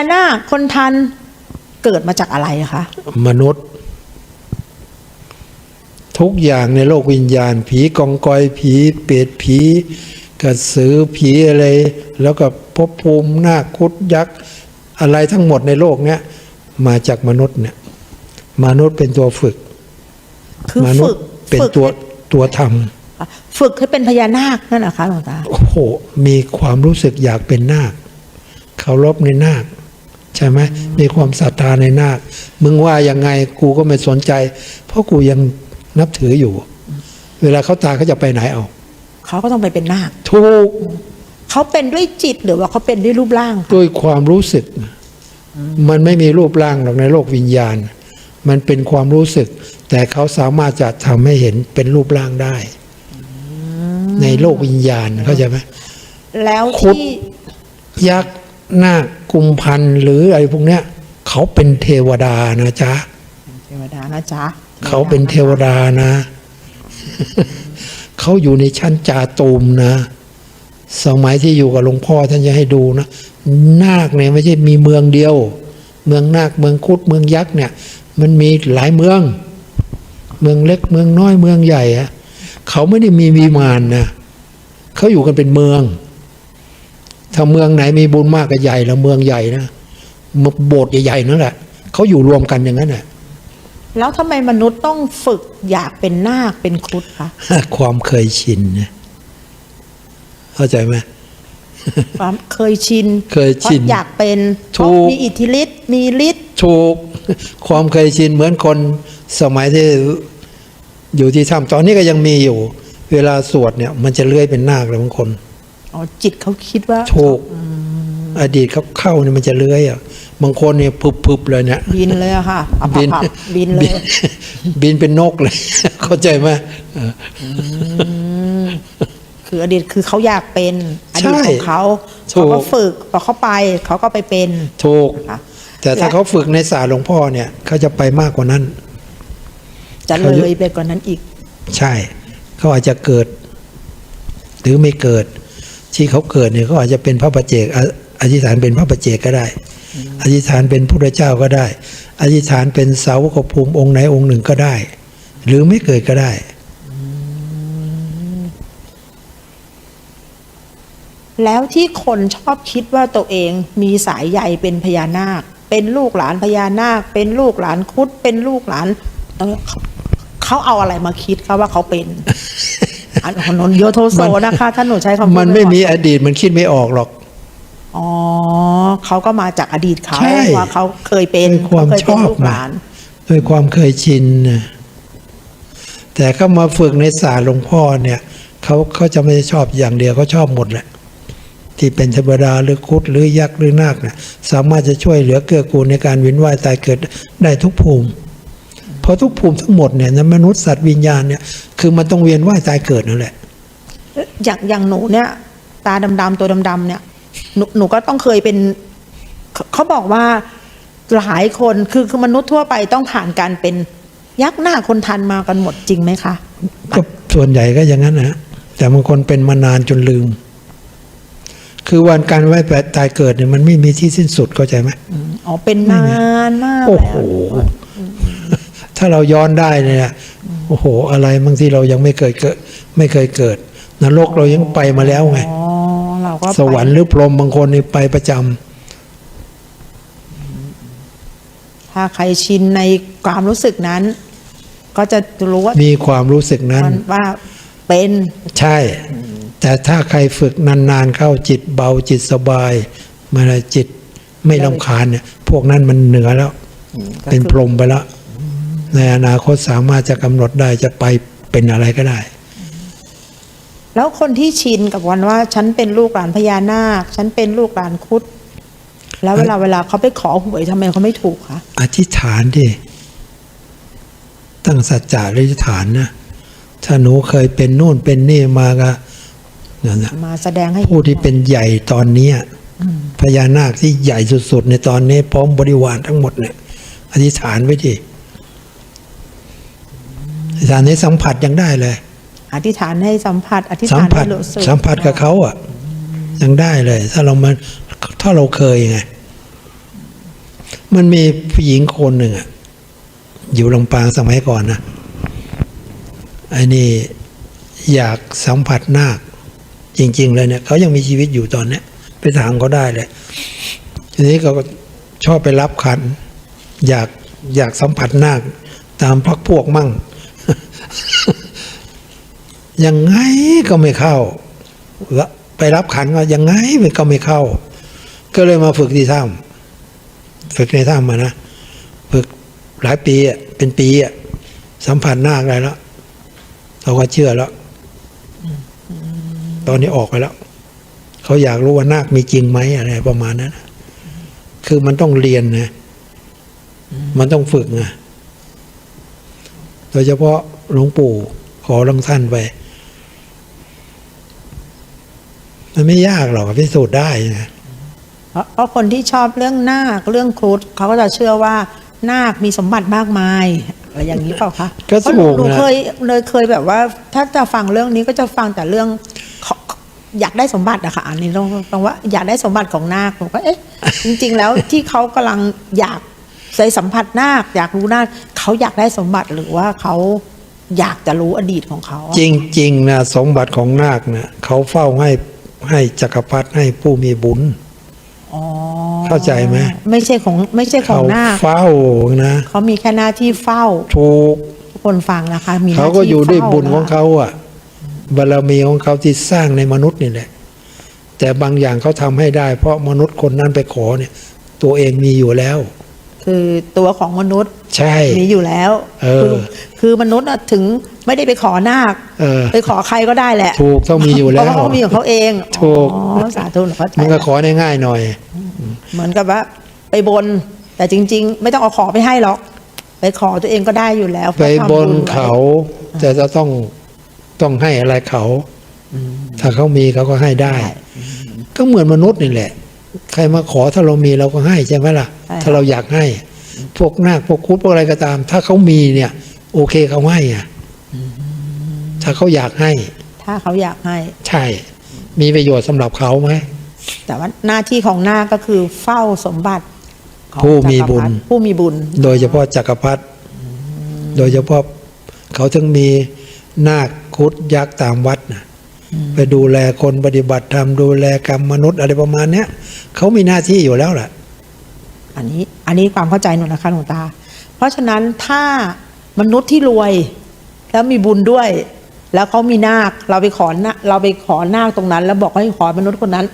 านาคคนทันเกิดมาจากอะไรอะคะมนุษย์ ทุกอย่างในโลกวิญญาณ ผีกองกอยผีเปรตผีกระสือผีอะไร แล้วก็ภพภูมินาคคุดยักษ์อะไรทั้งหมดในโลกเนี้ยมาจากมนุษย์เนี่ย มนุษย์เป็นตัวฝึก คือมนุษฝึกย์เป็นฝึกตัวให้ตัวทฝึกให้เป็นพญานาคนั่นเหรอคะหลวงตาำโอ้โหมีความรู้สึกอยากเป็นนาคเคารพในนาค ใช่ไหมมีความศรัทธาในนาคมึงว่ายังไงกูก็ไม่สนใจ เพราะกูยังนับถืออยู่ เวลาเขาตายเขาจะไปไหนเอาเขาก็ต้องไปเป็นนาคทุกเขาเป็นด้วยจิตหรือว่าเขาเป็นด้วยรูปร่างคะด้วยความรู้สึก มันไม่มีรูปร่างหรอกในโลกวิญญาณ มันเป็นความรู้สึก แต่เขาสามารถจะทำให้เห็นเป็นรูปร่างได้ ในโลกวิญญาณเข้าใจไหมแล้วคุดที่ยักษ์ นาคกุมพันธ์หรืออะไรพวกเนี้ยเขาเป็นเทวดานะจ๊ะเทวดานะจ๊ะเขาเป็นเทวดานะ เขาอยู่ในชั้นจาตูมนะ สมัยที่อยู่กับหลวงพ่อท่านจะให้ดูนะ นาคเนี่ยไม่ใช่มีเมืองเดียว เมืองนาคเมืองคุดเมืองยักษ์เนี่ย มันมีหลายเมือง เมืองเล็กเมืองน้อยเมืองใหญ่อะเขาไม่ได้มีวิมานนะเขาอยู่กันเป็นเมือง ถ้าเมืองไหนมีบุญมากก็ใหญ่แล้วเมืองใหญ่นะโบสถ์ใหญ่ๆนั่นแหละเขาอยู่รวมกันอย่างนั้นแหละแล้วทำไมมนุษย์ต้องฝึกอยากเป็นนาคเป็นครุฑคะความเคยชินนะเข้าใจไหมความเคยชินเคยชินพราะอยากเป็นถูกเพราะมีอิทธิฤทธิ์มีฤทธิ์ถูกความเคยชินเหมือนคนสมัยที่อยู่ที่ถ้ำตอนนี้ก็ยังมีอยู่ เวลาสวดเนี่ย มันจะเลื้อยเป็นนาคเลยบางคน อ๋อจิตเขาคิดว่าถูกอดีตเขาเข้าเนี่ยมันจะเลื้อยอะบางคนเนี่ยพึบๆเลยเนี่ยบินเลยอะค่ะอับบินอับบินเลย บินเป็นนกเลย เข้าใจไหมเออคืออดีตคือเขาอยากเป็นอใช่ดีตของเขาถูกเขาก็ฝึกพอเขาไปเขาก็ไปเป็นถูกค่ะแต่ถ้าและเขาฝึกในศาสตร์หลวงพ่อเนี่ยเขาจะไปมากกว่านั้น จะเขาเลยไปกว่านั้นอีก ใช่เขาอาจจะเกิด หรือไม่เกิด ที่เขาเกิดเนี่ยเขาอาจจะเป็นพระประเจกออธิษฐานเป็นพระประเจกก็ได้ อธิษฐานเป็นพระเจ้าก็ได้ อธิษฐานเป็นสาวกภูมิองค์ไหนองค์หนึ่งก็ได้ หรือไม่เกิดก็ได้ แล้วที่คนชอบคิดว่าตัวเองมีสายใยเป็นพญานาค เป็นลูกหลานพญานาค เป็นลูกหลานครุดเป็นลูกหลานเขาเขาเอาอะไรมาคิดคะว่าเขาเป็น อันของนนโยโทโซนะคะท่านหนูใช้คำพูดมันไม่มีเหาะอดีตมันคิดไม่ออกหรอก อ๋อเขาก็มาจากอดีตเขาใช่ ว่าเขาเคยเป็นเป็นความเขเคยเป็นชอบลูกหลานด้วยความเคยชินนะแต่เขามาฝึกในศาสตร์หลวงพ่อเนี่ยเขาเขาจะไม่ได้ชอบอย่างเดียวเขาชอบหมดแหละ ที่เป็นเทวดาหรือคุดหรือยักษ์หรือนาคเนี่ยสามารถจะช่วยเหลือเกื้อกูลในการเวียนว่ายตายเกิดได้ทุกภูมิเพ ราะทุกภูมิทั้งหมดเนี่ยนะมนุษย์สัตว์วิญญาณเนี่ยคือมันต้องเวียนว่ายตายเกิดนั่นแหละ อย่างอย่างหนูเนี่ย ตาดำๆตัวดำๆเนี่ยหนูหนูก็ต้องเคยเป็นเขาเขาบอกว่าหลายคนคือคือมนุษย์ทั่วไปต้องผ่านการเป็นยักษ์หน้าคนทันมากันหมดจริงไหมคะก็ส่วนใหญ่ก็อย่างนั้นนะแต่บางคนเป็นมานานจนลืม คือวันการไหว้แปดตายเกิดเนี่ยมันไม่มีที่สิ้นสุดเข้าใจไหมอ๋อเป็นนานมากโอ้แล้โหว ถ้าเราย้อนได้เนี่ยโอ้โห อะไรบางที่เรายังไม่เคยเกิด ไม่เคยเกิดนรกเรายังไปมาแล้วไงอ๋อเราก็ไปสวรรค์หรือพรหมบางคนนี่ไปประจำถ้าใครชินในความรู้สึกนั้น ก็จะรู้ว่ามีความรู้สึกนั้นมันว่าเป็นใช่ แต่ถ้าใครฝึกนานๆเข้าจิตเบาจิตสบายมันจิตไม่ลำคาญเนี่ย พวกนั้นมันเหนือแล้วก็เป็นคือพรหมไปแล้ว ในอนาคตสามารถจะกำหนดได้จะไปเป็นอะไรก็ได้ แล้วคนที่ชินกับวันว่า ฉันเป็นลูกหลานพญานาค ฉันเป็นลูกหลานครุด แล้วเวลาเวลาเขาไปขอหวยทำไมเขาไม่ถูกคะอธิษฐานดิตั้งสัจจะอธิษฐานนะถ้าหนูเคยเป็นนู่นเป็นนี่มาก็นั่นนะมาแสดงให้ผู้ที่เป็นใหญ่ตอนเนี้ยพญานาคที่ใหญ่สุดๆ ในตอนนี้พร้อมบริวารทั้งหมดเนี่ยอธิษฐานไว้ดิ อธิษฐานให้สัมผัสยังได้เลย อธิษฐานให้สัมผัส อธิษสัมฐานผัสให้รู้สึกสัมผัสกับเขาอะ ยังได้เลย ถ้าเรามาถ้าเราเคยไงมันมีผู้หญิงคนหนึ่งอะอยู่ลำปางสมัยก่อนนะไอ้นี่อยากสัมผัสนาค จริง ๆ เลยเนี่ยเขายังมีชีวิตอยู่ตอนเนี้ยไปถามเขาได้เลย ทีนี้เขาก็ชอบไปรับขัน อยากอยากสัมผัสนาค ตามพักพวกมั่ง ยังไงก็ไม่เข้า ไปรับขันก็ยังไงมันก็ไม่เข้า ก็เลยมาฝึกที่ถ้ำฝึกในถ้ำมานะฝึกหลายปีอะเป็นปีอะสัมผัสนาคอะไรแล้วเราก็เชื่อแล้ว ตอนนี้ออกไปแล้ว เขาอยากรู้ว่านาคมีจริงไหมอะไรประมาณนั้นคือมันต้องเรียนนะมันต้องฝึกนะโดยเฉพาะ หลวงปู่ขอหลวงท่านไป มันไม่ยากหรอกพิสูจน์ได้นะเพราะเพราะคนที่ชอบเรื่องนาคเรื่องครุฑเขาก็จะเชื่อว่านาคมีสมบัติมากมายอะไรอย่างนี้เปล่าคะก็เพราะหนูถูกหนูนะเคยเลยเคยแบบว่า ถ้าจะฟังเรื่องนี้ก็จะฟังแต่เรื่องขออยากได้สมบัติอะค่ะอันนี้ต้องต้องว่าอยากได้สมบัติของนาคผมก็เอ๊ะจริง ๆ แล้วที่เขากำลังอยากใส่สัมผัสนาคอยากรู้นาคเขาอยากได้สมบัติหรือว่าเขา อยากจะรู้อดีตของเขา จริงๆนะสมบัติของนาคนะเขาเฝ้าให้ให้จักรพรรดิให้ผู้มีบุญอ๋อเข้าใจไหมไม่ใช่ของไม่ใช่ของเขานาคเฝ้านะเขามีแค่หน้าที่เฝ้าถูกทุกคนฟังนะคะ มีหน้เขาก็อยู่ด้วยที่ฝ้บุญของนะคะเขาอะบารมีของเขาที่สร้างในมนุษย์นี่แหละ แต่บางอย่างเขาทำให้ได้ เพราะมนุษย์คนนั้นไปขอเนี่ย ตัวเองมีอยู่แล้ว คือตัวของมนุษย์ใช่มีอยู่แล้วเออคือคือมนุษย์น่ะถึงไม่ได้ไปขอนาคเออไปขอใครก็ได้แหละ ถูกต้องมีอยู่เพแล้ราะวว่าเขามีของเขาเองถูกอ๋อสาธุหลวงพ่อใจมันก็ขอได้ง่ายหน่อย เหมือนกับว่าไปบน แต่จริง ๆ ไม่ต้องเอาขอไปให้หรอก ไปขอตัวเองก็ได้อยู่แล้ว ไปเพราะบทำนญไว้เขาแต่จะต้องต้องให้อะไรเขา ถ้าเขามีเขาก็ให้ได้ ก็เหมือนมนุษย์นี่แหละ ใครมาขอถ้าเรามีเราก็ให้ใช่ไหมล่ะใช่ค่ะถ้าเราอยากให้ พวกนาคพวกคุดพวกอะไรก็ตาม ถ้าเขามีเนี่ย โอเคเขาให้อะถ้าเขาอยากให้ ถ้าเขาอยากให้ ใช่ มีประโยชน์สำหรับเขาไหมแต่ว่าหน้าที่ของนาคก็คือเฝ้าสมบัติของผู้มีบุญจักรพรรดิผู้มีบุญ โดยเฉพาะจักรพรรดิโดยเฉพาะเขาถึงมีนาคคุดยักษ์ตามวัดนะ ไปดูแลคนปฏิบัติธรรมดูแลกรรมมนุษย์อะไรประมาณเนี้ยเขามีหน้าที่อยู่แล้วแหละอันนี้อันนี้ความเข้าใจหนูนะคะหลวงตา เพราะฉะนั้นถ้ามนุษย์ที่รวย แล้วมีบุญด้วย แล้วเขามีนาคเราไปขอนาเราไปขอนาคตรงนั้น แล้วบอกให้ขอมนุษย์คนนั้น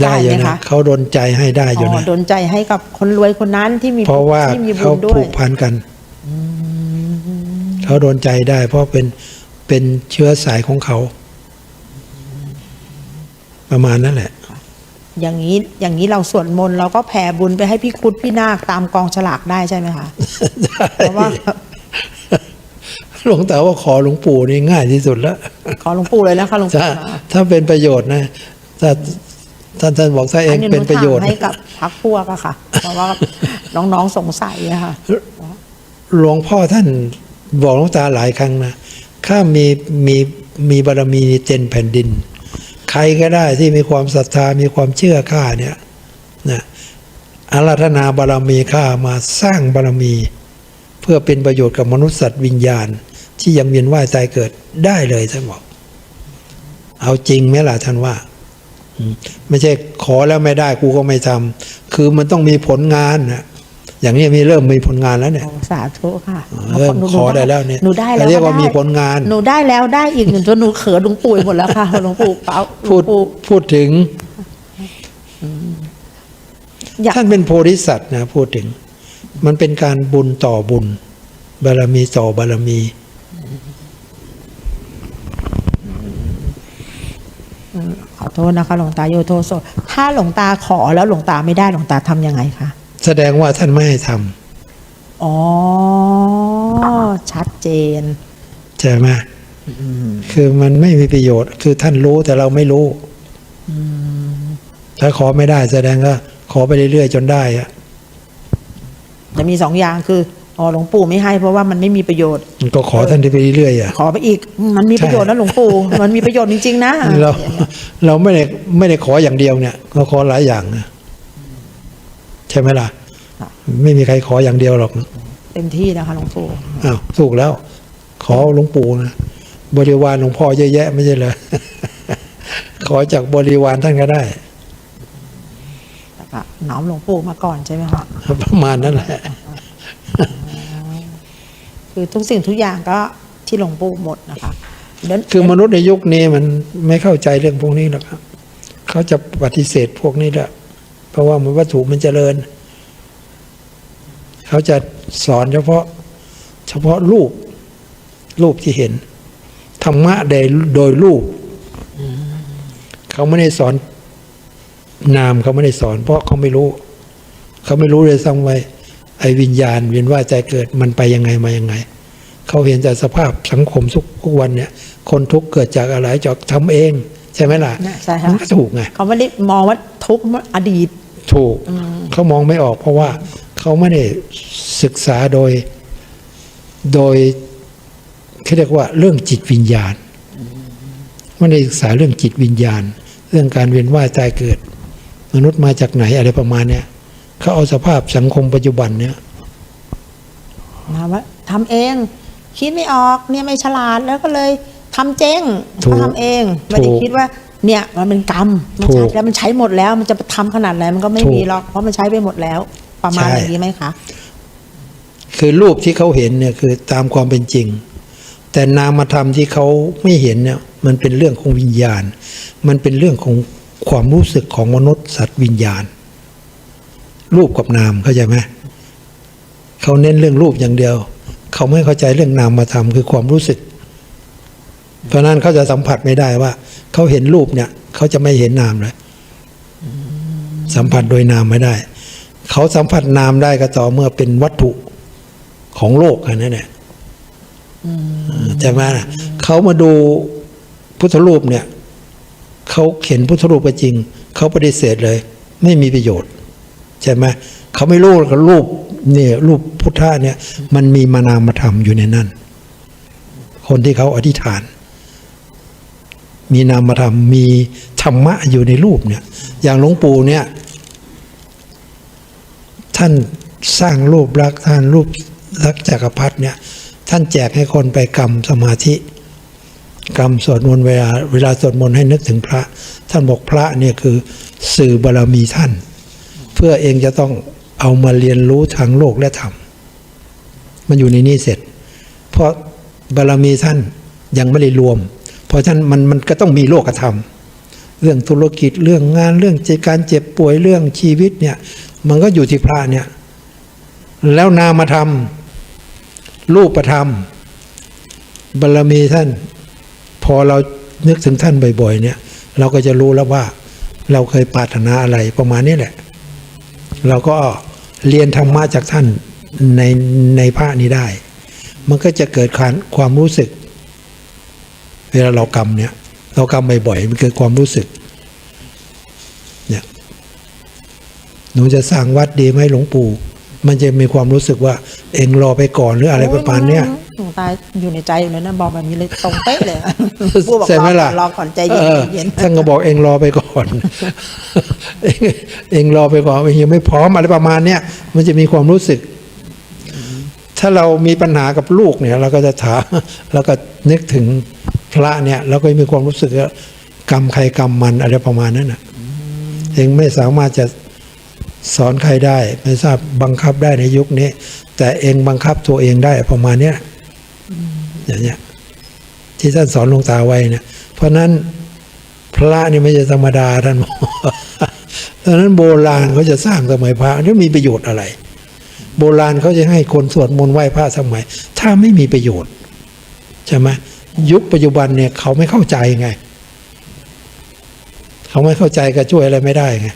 ได้อยู่ได้ไหมนะคะเขาดนใจให้ได้อยู่อ๋อนะดนใจให้กับคนรวยคนนั้นที่มีเพราะว่าที่มีบุเขาญด้วผูยกพันกันเขาโดนใจได้ เพราะเป็น เป็นเชื้อสายของเขา ประมาณนั้นแหละ อย่างนี้อย่างนี้เราสวดมนต์เราก็แผ่บุญไปให้พี่คุดพี่นาคตามกองฉลากได้ใช่ไหมคะเพราะว่าหลวงตาว่าขอหลวงปู่นี่ง่ายที่สุดแล้ว ขอหลวงปู่เลยนะคะหลวงถ้าปู่นะถ้าเป็นประโยชน์นะถ้าท่านท่านบอกถ้าเองอัเป็นประโยชน์หถามให้กับพักพวกอะค่ะเพราะว่าน้องๆสงสัยอะค่ะหลวงพ่อท่านบอกหลวงตาหลายครั้งนะ ข้ามีมีมีบารมีเต็นแผ่นดิน ใครก็ได้ที่มีความศรัทธามีความเชื่อข้าเนี่ยนะอาราธนาบารมีข้ามาสร้างบารมี เพื่อเป็นประโยชน์กับมนุษย์สัตว์วิญญาณ ที่ยังเวียนว่ายตายเกิดได้เลยท่านบอก เอาจริงไหมล่ะท่านว่าไม่ใช่ขอแล้วไม่ได้กูก็ไม่ทำคือมันต้องมีผลงานนะ อย่างนี้มีเริ่มมีผลงานแล้วเนี่ยโอ้สาธุค่ะเริ่มขอได้แล้วเนี่ยหนูได้แล้วเรียกว่าได้มีผลงาน หนูได้แล้วได้อีกหนึ่งจนหนูเขินหลวงปู่หมดแล้วค่ะหลวงปู่เปล่าหลพูวดงปู่พูดถึงอยากท่านเป็นโพธิสัตว์นะพูดถึง มันเป็นการบุญต่อบุญ บารมีต่อบารมีขอโทษนะคะหลวงตาโยโทโซถ้าหลวงตาขอแล้วหลวงตาไม่ได้หลวงตาทำยังไงคะ แสดงว่าท่านไม่ให้ทำอ๋อ ชัดเจน ใช่ไหมคือมันไม่มีประโยชน์ คือท่านรู้แต่เราไม่รู้ถ้าขอไม่ได้แสดงก็ขอไปเรื่อยๆจนได้อะจะมีสองอย่างคืออ๋อหลวงปู่ไม่ให้เพราะว่ามันไม่มีประโยชน์มันก็ขอท่านไปเรื่อยๆอะขอไปอีกมันมีประโยชน์ใช่นะหลวงปู่มันมีประโยชน์จริงๆนะเราเราไม่ได้ไม่ได้ขออย่างเดียวเนี่ยเราขอหลายอย่างนะ ใช่ไหมล่ะค่ะ ไม่มีใครขออย่างเดียวหรอกนะเต็มที่นะคะหลวงปู่อ้าวถูกแล้ว ขอหลวงปู่นะบริวารหลวงพ่อเยอะแยะไม่ใช่เลยขอจากบริวารท่านก็ได้แต่ก็น้อมหลวงปู่มาก่อนใช่ไหมคะประมาณนั้นแหละคือทุกสิ่งทุกอย่างก็ที่หลวงปู่หมดนะคะเดี๋ยวคือมนุษย์ในยุคนี้มันไม่เข้าใจเรื่องพวกนี้หรอกครับ เขาจะปฏิเสธพวกนี้แหละ เพราะว่ามันวัตถุมันเจริญ เขาจะสอนเฉพาะเฉพาะรูป รูปที่เห็น ธรรมะโดยโดยรูป เขาไม่ได้สอนนามเขาไม่ได้สอน เพราะเขาไม่รู้ เขาไม่รู้เลยซ้ำไว้ ไอ้วิญญาณเวียนว่ายใจเกิดมันไปยังไงมายังไง เขาเห็นแต่สภาพสังคมทุกทุกวันเนี่ย คนทุกข์เกิดจากอะไรจากทำเอง ใช่ไหมล่ะน่ะใช่มัค่ะนก็ถูกไงเขาไม่ได้มองว่าทุกข์อดีต ถูกเขามองไม่ออกเพราะว่าเขาไม่ได้ศึกษาโดย โดยเขาเรียกว่าเรื่องจิตวิญญาณไม่ได้ศึกษาเรื่องจิตวิญญาณ เรื่องการเวียนว่ายตายเกิด มนุษย์มาจากไหนอะไรประมาณเนี้ยเขาเอาสภาพสังคมปัจจุบันเนี่ยนะว่าทำเอง คิดไม่ออกเนี่ยไม่ฉลาดแล้วก็เลยทำเจ๊งถูกก็ทำเองไม่ได้ถูกคิดว่า เนี่ยมันเป็นกรรมมันถูใช้ก แล้วมันใช้หมดแล้วมันจะทำขนาดไหนมันก็ไม่ถูกมีหรอกเพราะมันใช้ไปหมดแล้ว ประมาณใช่อย่างนี้ไหมคะคือรูปที่เขาเห็นเนี่ยคือตามความเป็นจริง แต่นามธรรมที่เขาไม่เห็นเนี่ยมันเป็นเรื่องของวิญญาณ มันเป็นเรื่องของความรู้สึกของมนุษย์สัตว์วิญญาณ รูปกับนามเข้าใจไหมเขาเน้นเรื่องรูปอย่างเดียว เขาไม่เข้าใจเรื่องนามธรรมคือความรู้สึก เพราะนั้นเขาจะสัมผัสไม่ได้ว่าเขาเห็นรูปเนี่ยเขาจะไม่เห็นนามเลยสัมผัสโดยนามไม่ได้ เขาสัมผัสนามได้ก็ต่อเมื่อเป็นวัตถุของโลกอันนั้นแหละใช่ไหมเขามาดูพุทธรูปเนี่ยเขาเห็นพุทธรูปก็จริง เขาปฏิเสธเลย ไม่มีประโยชน์ใช่ไหมเขาไม่รู้กับรูปเนี่ยรูปพุทธะเนี่ย มันมีมานามธรรมอยู่ในนั้น คนที่เขาอธิษฐาน มีนามธรรมมีธรรมะอยู่ในรูปเนี่ยอย่างหลวงปู่เนี่ยท่านสร้างรูปรักท่านรูปรักจักรพรรดิเนี่ยท่านแจกให้คนไปกรรมสมาธิ กรรมสวดมนต์เวลาเวลาสวดมนต์ให้นึกถึงพระ ท่านบอกพระเนี่ยคือสื่อบารมีท่าน เพื่อเองจะต้องเอามาเรียนรู้ทางโลกและธรรมมันอยู่ในนี้เสร็จ เพราะบารมีท่านยังไม่ได้รวม เพราะฉะนั้นมันมันก็ต้องมีโลกธรรม เรื่องธุรกิจเรื่องงานเรื่องการเจ็บป่วยเรื่องชีวิตเนี่ยมันก็อยู่ที่พระเนี่ยแล้วนามธรรม รูปธรรมบารมีท่าน พอเรานึกถึงท่านบ่อยๆเนี่ย เราก็จะรู้แล้วว่า เราเคยปรารถนาอะไรประมาณนี้แหละ เราก็เรียนธรรมะจากท่านในในพระนี้ได้ มันก็จะเกิดความรู้สึก เวลาเรากำเนี่ย เรากำบ่อยๆมันเกิดความรู้สึกเนี่ยหนูจะสร้างวัดดีไหมหลวงปู่ มันจะมีความรู้สึกว่า เองรอไปก่อนหรืออะไรประมาณเนี้ยหลวงตาอยู่ในใจอยู่เลยนะบอกแบบนี้เลยตรงเป๊ะเลยพูดบอกใช่ไหมล่ะรอก่อนใจเย็นออใจเย็นท่านก็บอกเองรอไปก่อน เองเองรอไปก่อนเองยังไม่พร้อมอะไรประมาณเนี้ยมันจะมีความรู้สึก ถ้าเรามีปัญหากับลูกเนี่ย เราก็จะถามแล้วก็นึกถึง พระเนี่ยเราก็มีความรู้สึกว่ากรรมใครกรรมมันอะไรประมาณนั้นน่ะเองไม่สามารถจะสอนใครได้ ไม่ทราบบังคับได้ในยุคนี้ แต่เองบังคับตัวเองได้ประมาณเนี้ยอย่างเนี้ยที่ท่านสอนหลวงตาไว้เนี่ยเพราะฉะนั้นพระนี่ไม่ใช่ธรรมดาท่านบอกเพราะฉะนั้นโบราณเขาจะสร้างสมัยพระนี่มีประโยชน์อะไร โบราณเขาจะให้คนสวดมนต์ไหว้พระสมัย ถ้าไม่มีประโยชน์ใช่ไหม ยุคปัจจุบันเนี่ยเขาไม่เข้าใจไง เขาไม่เข้าใจก็ช่วยอะไรไม่ได้ไง